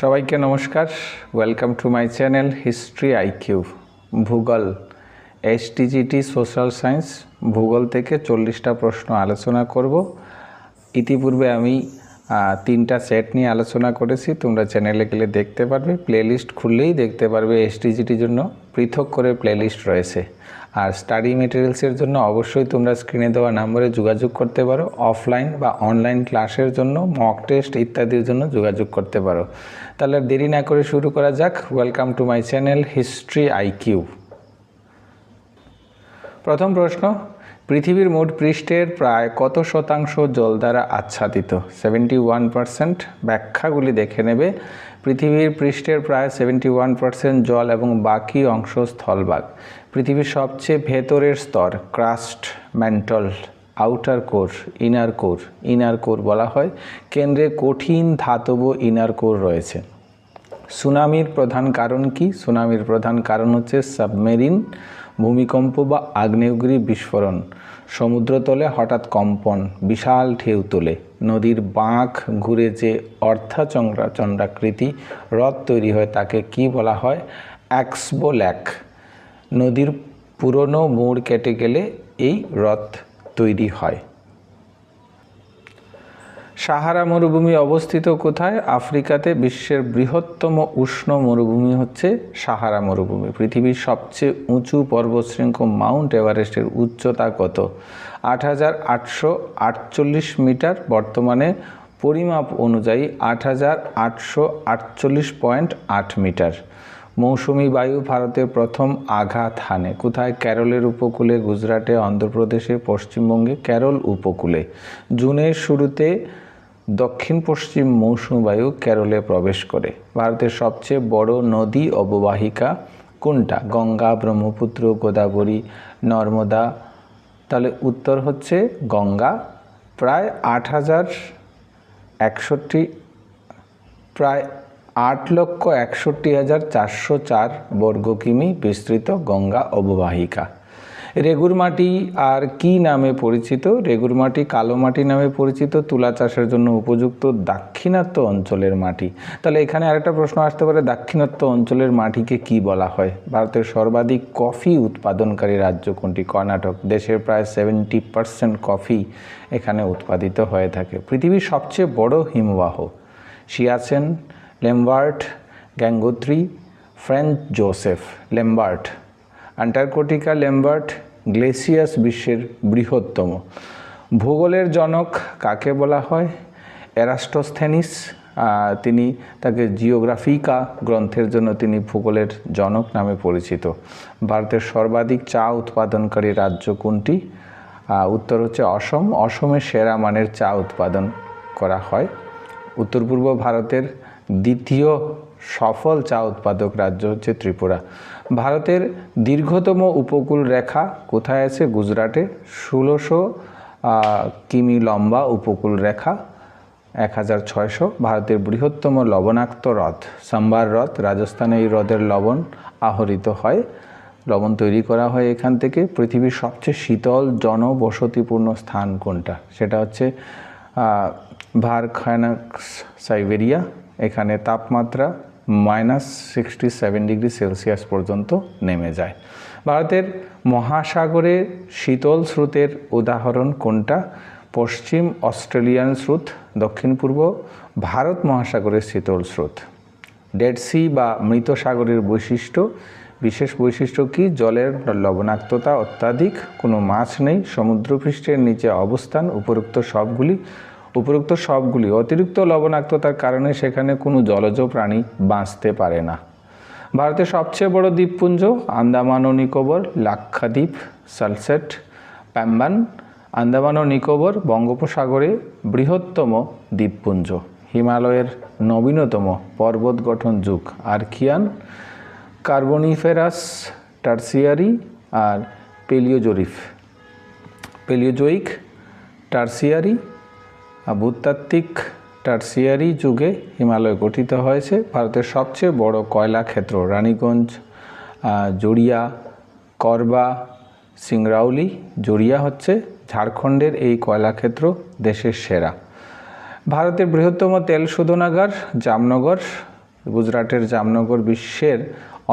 সবাইকে নমস্কার। Welcome to my channel history IQ ভূগোল এসটিজিটি সোশ্যাল সায়েন্স ভূগোল থেকে চল্লিশটা প্রশ্ন আলোচনা করব। ইতিপূর্বে আমি তিনটা সেট নিয়ে আলোচনা করেছি, তোমরা চ্যানেলে গেলে দেখতে পারবে। প্লেলিস্ট খুললেই দেখতে পারবে এসটিজিটির জন্য পৃথক করে প্লেলিস্ট রয়েছে। আর স্টাডি মেটেরিয়ালসের জন্য অবশ্যই তোমরা স্ক্রিনে দেওয়া নম্বরে যোগাযোগ করতে পারো অফলাইন বা অনলাইন ক্লাসের জন্য মক টেস্ট ইত্যাদির জন্য যোগাযোগ করতে পারো। তাহলে দেরি না করে শুরু করা যাক। Welcome to my channel history IQ প্রথম প্রশ্ন পৃথিবীর মোট পৃষ্ঠের প্রায় কত শতাংশ জল দ্বারা আচ্ছাদিত? সেভেন্টি ওয়ান পার্সেন্ট ব্যাখ্যাগুলি দেখে নেবে। পৃথিবীর পৃষ্ঠের প্রায় সেভেন্টি ওয়ান পার্সেন্ট জল এবং বাকি অংশ স্থলভাগ। পৃথিবীর সবচেয়ে ভেতরের স্তর crust mantle outer core inner core inner core বলা হয়। কেন্দ্রে কঠিন ধাতব ইনার কোর রয়েছে। সুনামির প্রধান কারণ কি? সুনামির প্রধান কারণ হচ্ছে সাবমেরিন ভূমিকম্প বা আগ্নেয়গিরি বিস্ফোরণ। সমুদ্রতলে হঠাৎ কম্পন, বিশাল ঢেউ তোলে। নদীর বাঁক ঘুরে যে অর্থাচন্দ্রা চন্দ্রাকৃতি হ্রদ তৈরি হয়, তাকে কি বলা হয়? অ্যাক্সবোল্যাক। নদীর পুরনো মোড় কেটে গেলে এই হ্রদ তৈরি হয়। সাহারা মরুভূমি অবস্থিত কোথায়? আফ্রিকাতে বিশ্বের বৃহত্তম উষ্ণ মরুভূমি হচ্ছে সাহারা মরুভূমি। পৃথিবীর সবচেয়ে উঁচু পর্বতশৃঙ্গ মাউন্ট এভারেস্টের উচ্চতা কত? আট হাজার আটশো আটচল্লিশ মিটার। বর্তমানে পরিমাপ অনুযায়ী আট হাজার আটশো আটচল্লিশ পয়েন্ট আট মিটার। মৌসুমি বায়ু ভারতের প্রথম আঘাত হানে। কোথায়? কেরলের উপকূলে, গুজরাটে, অন্ধ্রপ্রদেশে, পশ্চিমবঙ্গে কেরল উপকূলে। জুনের শুরুতে দক্ষিণ পশ্চিম মৌসুমি বায়ু কেরলে প্রবেশ করে। ভারতের সবচেয়ে বড় নদী অববাহিকা কোনটা? গঙ্গা, ব্রহ্মপুত্র, গোদাবরী, নর্মদা। তাহলে উত্তর হচ্ছে গঙ্গা। প্রায় আট হাজার একষট্টি, প্রায় আট লক্ষ একষট্টি হাজার চারশো চার বর্গ কিমি বিস্তৃত গঙ্গা অববাহিকা। রেগুর মাটি আর কি নামে পরিচিত? রেগুর মাটি কালো মাটি নামে পরিচিত, তুলা চাষের জন্য উপযুক্ত দাক্ষিণাত্য অঞ্চলের মাটি। তাহলে এখানে আরেকটা প্রশ্ন আসতে পারে, দাক্ষিণাত্য অঞ্চলের মাটিকে কি বলা হয়? ভারতের সর্বাধিক কফি উৎপাদনকারী রাজ্য কোনটি? কর্ণাটক। দেশের প্রায় সেভেন্টি পার্সেন্ট কফি এখানে উৎপাদিত হয়ে থাকে। পৃথিবীর সবচেয়ে বড় হিমবাহ Siachen Lambert, Gangotri, French Joseph. Lambert Antarctica Lambert glaciers বিশ্বের বৃহত্তম। ভূগোলের জনক কাকে বলা হয়? এরাস্টোস্থেনিস আহ, তিনি তাকে জিওগ্রাফিকা গ্রন্থের জন্য তিনি ভূগোলের জনক নামে পরিচিত। ভারতের সর্বাধিক চা উৎপাদনকারী রাজ্য কোনটি? উত্তর হচ্ছে অসম। অসমে সেরা মানের চা উৎপাদন করা হয়। উত্তর পূর্ব ভারতের দ্বিতীয় সফল চা উৎপাদক রাজ্য হচ্ছে ত্রিপুরা। ভারতের দীর্ঘতম উপকূল রেখা কোথায় আছে? গুজরাটে ষোলোশো কিমি লম্বা উপকূল রেখা, এক হাজার ছয়শো। ভারতের বৃহত্তম লবণাক্ত হ্রদ সাম্বার হ্রদ। রাজস্থানে এই হ্রদের লবণ আহরিত হয়। লবণ তৈরি করা হয় এখান থেকে। পৃথিবীর সবচেয়ে শীতল, জনবসতিপূর্ণ স্থান কোনটা? সেটা হচ্ছে ভারখানাক্স, সাইবেরিয়া। এখানে তাপমাত্রা minus sixty seven degree Celsius পর্যন্ত নেমে যায়। ভারতের মহাসাগরে শীতল স্রোতের উদাহরণ কোনটা? পশ্চিম অস্ট্রেলিয়ান স্রোত দক্ষিণ পূর্ব ভারত মহাসাগরের শীতল স্রোত। ডেড সি বা মৃত সাগরের বৈশিষ্ট্য, বিশেষ বৈশিষ্ট্য কি? জলের লবণাক্ততা অত্যাধিক, কোনো মাছ নেই, সমুদ্রপৃষ্ঠের নিচে অবস্থান, উপরোক্ত সবগুলি উপরোক্ত সবগুলি অতিরিক্ত লবণাক্ততার কারণে সেখানে কোনো জলজ প্রাণী বাঁচতে পারে না। ভারতের সবচেয়ে বড় দ্বীপপুঞ্জ, আন্দামান ও নিকোবর, লাক্ষাদ্বীপ, সালসেট, প্যাম্বান, আন্দামান ও নিকোবর বঙ্গোপসাগরে বৃহত্তম দ্বীপপুঞ্জ। হিমালয়ের নবীনতম পর্বত গঠন যুগ আর্কিয়ান, কার্বনিফেরাস, টার্সিয়ারি আর পেলিওজোরিফ। পেলিওজোইক টার্সিয়ারি ভূতাত্ত্বিক টার্সিয়ারি যুগে হিমালয় গঠিত হয়েছে। ভারতের সবচেয়ে বড় কয়লা ক্ষেত্র রানীগঞ্জ জড়িয়া, করবা, সিংরাউলি। জড়িয়া হচ্ছে ঝাড়খণ্ডের এই কয়লা ক্ষেত্র দেশের সেরা। ভারতের বৃহত্তম তেল শোধনাগার জামনগর। গুজরাটের জামনগর বিশ্বের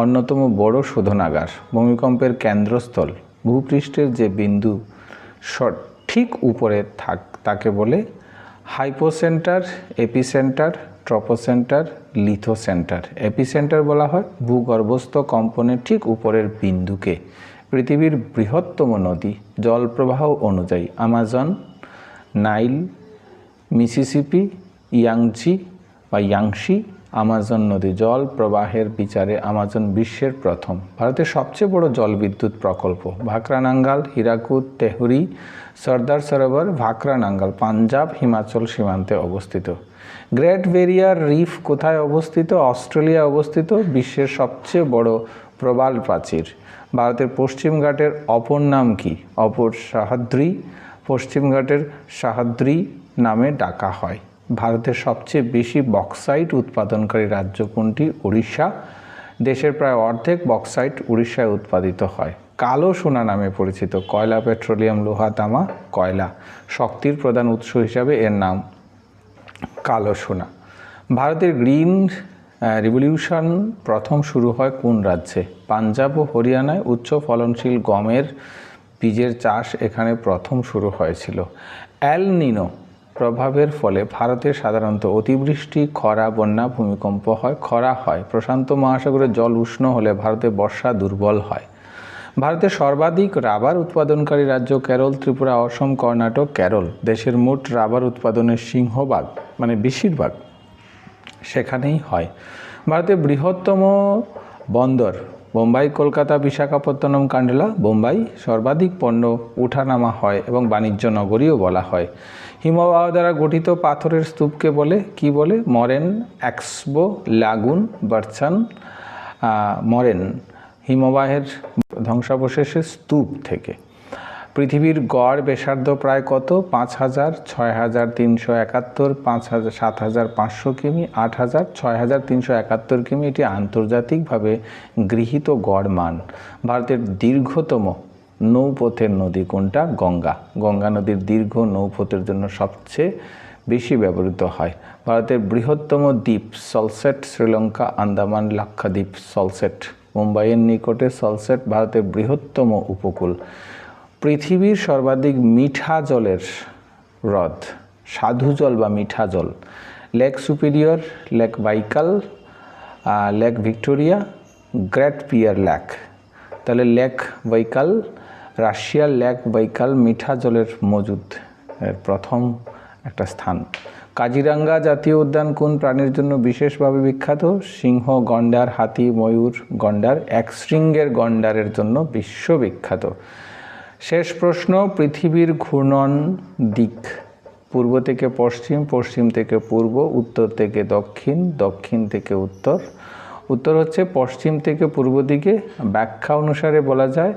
অন্যতম বড় শোধনাগার, ভূমিকম্পের কেন্দ্রস্থল। ভূপৃষ্ঠের যে বিন্দু সঠিক উপরে থাক তাকে বলে hypocentre, epicentre, tropocentre, lithocentre. Epicentre বলা হয় ভূগর্ভস্থ কম্পনের ঠিক উপরের বিন্দুকে। পৃথিবীর বৃহত্তম নদী, জলপ্রবাহ অনুযায়ী আমাজন, নাইল, মিসিসিপি, ইয়াংচি বা ইয়াংশি আমাজন নদী জল প্রবাহের বিচারে আমাজন বিশ্বের প্রথম, ভারতের সবচেয়ে বড় জলবিদ্যুৎ প্রকল্প, ভাকরানাঙ্গাল, হীরাকুদ, তেহরি, সর্দার সরোবর, ভাকরানাঙ্গাল, পাঞ্জাব, হিমাচল সীমান্তে অবস্থিত। গ্রেট বেরিয়ার রিফ কোথায় অবস্থিত? অস্ট্রেলিয়া অবস্থিত, বিশ্বের সবচেয়ে বড় প্রবাল প্রাচীর। ভারতের পশ্চিম ঘাটের অপর নাম কি? অপর সাহাদ্রি, পশ্চিম ঘাটের সাহাদ্রি নামে ডাকা হয়। ভারতের সবচেয়ে বেশি বক্সাইট উৎপাদনকারী রাজ্য কোনটি? উড়িষ্যা দেশের প্রায় অর্ধেক বক্সাইট উড়িষ্যায় উৎপাদিত হয়। কালো সোনা নামে পরিচিত কয়লা, পেট্রোলিয়াম, লোহা, তামা, কয়লা শক্তির প্রধান উৎস হিসাবে এর নাম কালো সোনা। ভারতের গ্রিন রিভলিউশন প্রথম শুরু হয় কোন রাজ্যে? পাঞ্জাব ও হরিয়ানায় উচ্চ ফলনশীল গমের বীজের চাষ এখানে প্রথম শুরু হয়েছিল। অ্যাল নিনো প্রভাবের ফলে ভারতে সাধারণত অতিবৃষ্টি, খরা, বন্যা, ভূমিকম্প হয়, খরা হয়। প্রশান্ত মহাসাগরে জল উষ্ণ হলে ভারতে বর্ষা দুর্বল হয়। ভারতের সর্বাধিক রাবার উৎপাদনকারী রাজ্য কেরল, ত্রিপুরা, অসম, কর্ণাটক, কেরল। দেশের মোট রাবার উৎপাদনের সিংহভাগ মানে বেশিরভাগ, সেখানেই হয়। ভারতের বৃহত্তম বন্দর বোম্বাই, কলকাতা, বিশাখাপত্তনম, কান্ডলা, বোম্বাই সর্বাধিক পণ্য উঠানামা হয় এবং বাণিজ্য নগরীও বলা হয়। হিমবাহ দ্বারা গঠিত পাথরের স্তূপকে বলে, কি বলে? মরেন অ্যাক্সবো লাগুন বার্চান মরেন। হিমবাহের ধ্বংসাবশেষের স্তূপ থেকে। পৃথিবীর গড় ব্যাসার্ধ প্রায় কত? পাঁচ হাজার, ছয় হাজার, তিনশো একাত্তর, পাঁচ হাজার, সাত হাজার, পাঁচশো কিমি, আট হাজার, ছয় হাজার, তিনশো একাত্তর কিমি এটি আন্তর্জাতিকভাবে গৃহীত গড় মান ভারতের দীর্ঘতম নৌপথের নদী কোনটা? গঙ্গা। গঙ্গা নদীর দীর্ঘ নৌপথের জন্য সবচেয়ে বেশি ব্যবহৃত হয়। ভারতের বৃহত্তম দ্বীপ সলসেট, শ্রীলঙ্কা, আন্দামান, লাক্ষাদ্বীপ সলসেট, মুম্বাইয়ের নিকটে সলসেট ভারতের বৃহত্তম উপকূল। পৃথিবীর সর্বাধিক মিঠা জলের হ্রদ, সাধু জল বা মিঠা জল Lake Superior Lake Baikal Lake Victoria Great Bear Lake তাহলে লেক বাইকাল রাশিয়ার লেক বাইকাল মিঠা জলের মজুদ, এর প্রথম একটা স্থান। কাজিরাঙ্গা জাতীয় উদ্যান কোন প্রাণীর জন্য বিশেষভাবে বিখ্যাত? সিংহ, গন্ডার, হাতি, ময়ূর, গন্ডার, এক শৃঙ্গের গন্ডারের জন্য বিশ্ববিখ্যাত। শেষ প্রশ্ন, পৃথিবীর ঘূর্ণন দিক, পূর্ব থেকে পশ্চিম পশ্চিম থেকে পূর্ব, উত্তর থেকে দক্ষিণ দক্ষিণ থেকে উত্তর। উত্তর হচ্ছে পশ্চিম থেকে পূর্ব দিকে, ব্যাখ্যা অনুসারে বলা যায়।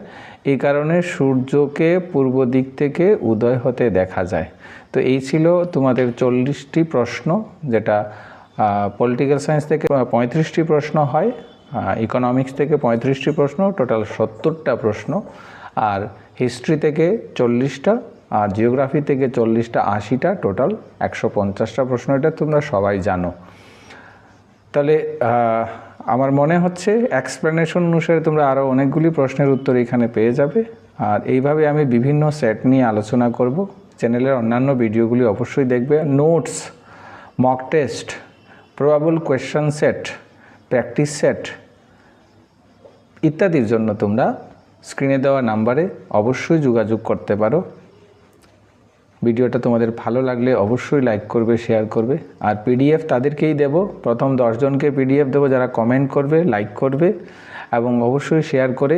এই কারণে সূর্যকে পূর্ব দিক থেকে উদয় হতে দেখা যায়। তো এই ছিল তোমাদের চল্লিশটি প্রশ্ন, যেটা পলিটিক্যাল সায়েন্স থেকে পঁয়ত্রিশটি প্রশ্ন হয় ইকোনমিক্স থেকে পঁয়ত্রিশটি প্রশ্ন টোটাল সত্তরটা প্রশ্ন। আর হিস্ট্রি থেকে চল্লিশটা, আর জিওগ্রাফি থেকে চল্লিশটা, আশিটা টোটাল একশো পঞ্চাশটা প্রশ্ন, এটা তোমরা সবাই জানো। তাহলে আমার মনে হচ্ছে এক্সপ্লেনেশন অনুসারে তোমরা আরও অনেকগুলি প্রশ্নের উত্তর এখানে পেয়ে যাবে। আর এইভাবে আমি বিভিন্ন সেট নিয়ে আলোচনা করব। চ্যানেলের অন্যান্য ভিডিওগুলি অবশ্যই দেখবে। Notes mock test probable question set practice set ইত্যাদির জন্য তোমরা স্ক্রিনে দেওয়া নাম্বারে অবশ্যই যোগাযোগ করতে পারো। ভিডিওটা তোমাদের ভালো লাগলে অবশ্যই লাইক করবে শেয়ার করবে। আর পিডিএফ তাদেরকেই দেব। প্রথম দশজনকে পিডিএফ দেবো যারা কমেন্ট করবে লাইক করবে। এবং অবশ্যই শেয়ার করে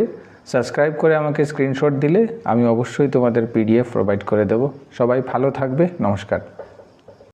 সাবস্ক্রাইব করে আমাকে স্ক্রিনশট দিলে আমি অবশ্যই তোমাদের পিডিএফ প্রোভাইড করে দেব। সবাই ভালো থাকবে। নমস্কার।